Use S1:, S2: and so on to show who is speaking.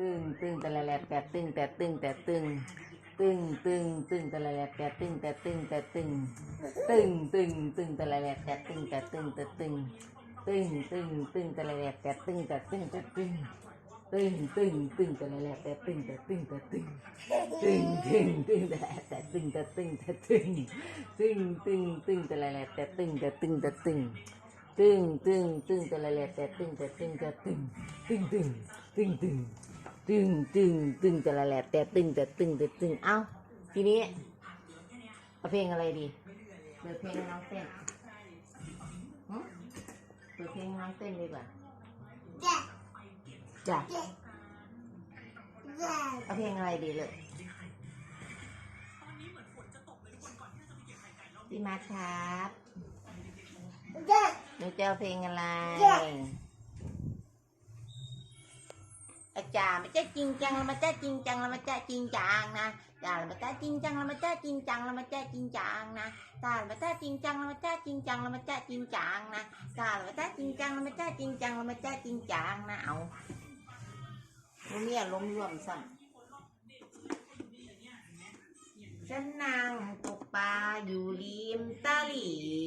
S1: ตึงตึงแต่ละแหลแต่ตึงแต่ตึงแต่ตึงตึงตึงตึงแต่ละแหลแต่ตึงแต่ตึงแต่ตึงตึงตึงตึงแต่ละแหลแต่ตึงแต่ตึงแต่ตึงตึงตึงตึงแต่ละแหลแต่ตึงแต่ตึงแต่ตึงตึงตึงตึงแต่ละแลแต่ตึงแต่ตึงแต่ตึงตึงตึงตึงแต่ละแต่ตึงแต่ตึงแต่ตึงตึงตึงตึงแต่ละแลแต่ตึงแต่ตึงแต่ตึงตึงตึงตึงแต่ละแลแต่ตึงแต่ตึงแต่ตึงตึงตึงตึงตึง ตึงตึงตึงแต่ละแลแต่ตึงแต่ตึงแต่ตึงเอ้าทีนี้เอาเพลงอะไรดีเปิดเพลงให้น้องเต้นหึเปิดเพลงให้น้องเต้นดีกว่าจ้ะเอาเพลงอะไรดีเลยพี่มาครับหนูจะเอาเพลงอะไร อา จามันจะจริงจังแล้วมันจะจริงจังแล้วมันจะจริงจังนะจามันจะจริงจังแล้วมันจะจริงจังแล้วมันจะจริงจังนะจามันจะจริงจังแล้วมันจะจริงจังแล้วมันจะจริงจังนะจามันจะจริงจังแล้วมันจะจริงจังแล้วมันจะจริงจังนะเอาเนี่ยล้มรวมสั่งฉันนั่งตกปลาอยู่ริมตลิ่ง